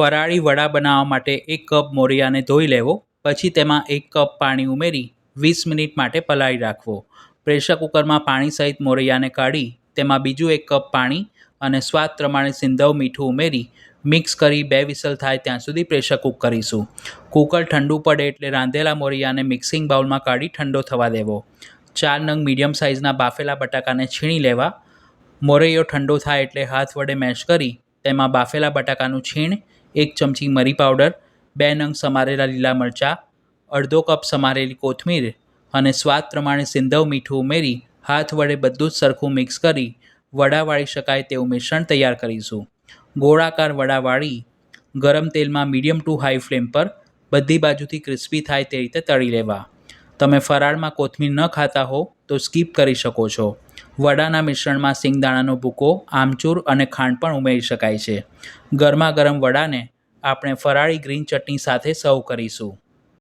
ફરાળી વડા બનાવવા માટે એક કપ મોરિયાને ધોઈ લેવો, પછી તેમાં એક કપ પાણી ઉમેરી વીસ મિનિટ માટે પલાળી રાખવો. પ્રેશર કુકરમાં પાણી સહિત મોરૈયાને કાઢી, તેમાં બીજું એક કપ પાણી અને સ્વાદ પ્રમાણે સિંધવ મીઠું ઉમેરી મિક્સ કરી બે વિસલ થાય ત્યાં સુધી પ્રેશર કૂક કરીશું. કુકર ઠંડુ પડે એટલે રાંધેલા મોરિયાને મિક્સિંગ બાઉલમાં કાઢી ઠંડો થવા દેવો. ચાર નંગ મીડિયમ સાઇઝના બાફેલા બટાકાને છીણી લેવા. મોરૈયો ઠંડો થાય એટલે હાથ વડે મેશ કરી તેમાં બાફેલા બટાકાનું છીણ એક ચમચી મરી પાવડર, બે નંગ સમારેલા લીલા મરચાં, અડધો કપ સમારેલી કોથમીર અને સ્વાદ પ્રમાણે સિંધવ મીઠું ઉમેરી, હાથ વડે બધું જ સરખું મિક્સ કરી વડા વાળી શકાય તેવું મિશ્રણ તૈયાર કરીશું. ગોળાકાર વડા વાળી ગરમ તેલમાં મીડિયમ ટુ હાઈ ફ્લેમ પર બધી બાજુથી ક્રિસ્પી થાય તે રીતે તળી લેવા. તમે ફરાળમાં કોથમીર ન ખાતા હો તો સ્કીપ કરી શકો છો. વડાના મિશ્રણમાં સિંગદાણાનો ભૂકો, આમચૂર અને ખાંડ પણ ઉમેરી શકાય છે. ગરમા ગરમ વડાને આપણે ફરાળી ગ્રીન ચટણી સાથે સર્વ કરીશું.